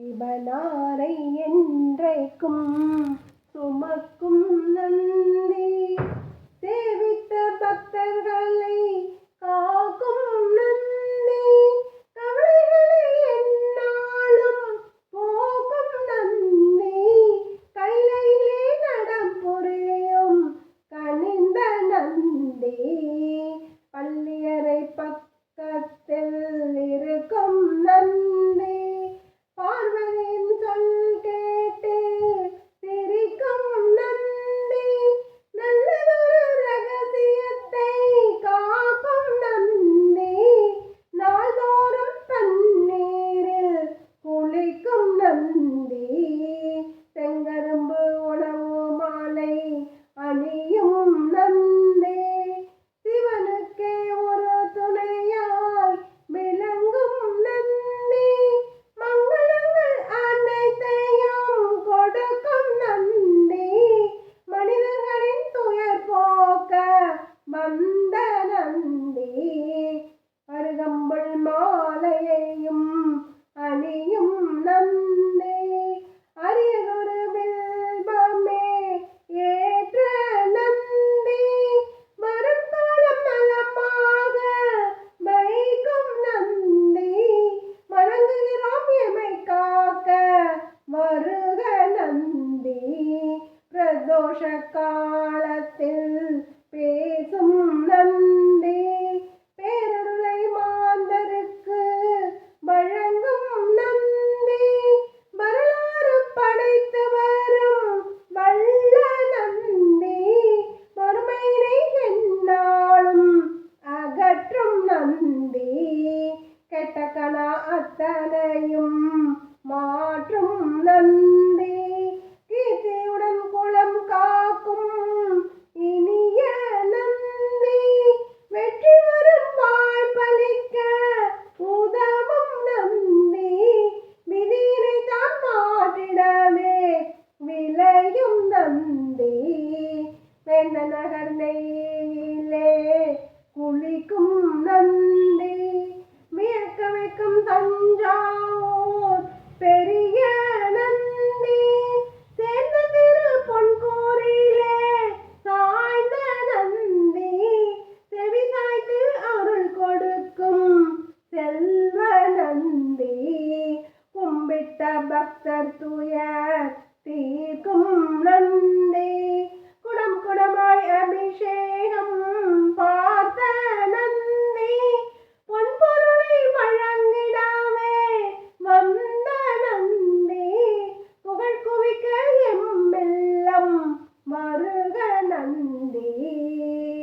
சிவனாரை என்றைக்கும் சுமக்கும் நந்தி. அன்பே கெட்டக்கணா அத்தனையும் மாற்றும் நன்பே கீர்த்தியுடன் குளம் காக்கும் இனிய நம்பி வெற்றி வரும் வாய்ப்பளிக்க உதவும் நம்பி விதியினை தான் மாற்றிடமே விளையும் நம்பி வெண்ணனக தஞ்சாவூர் பெரிய நந்தி. சேர்ந்த திரு பொன்கோரிலே சாய்ந்த நந்தி. செவி சாய்த்து அருள் கொடுக்கும் செல்வ நந்தி. கும்பிட்ட பக்தர் துயர் தீ 难离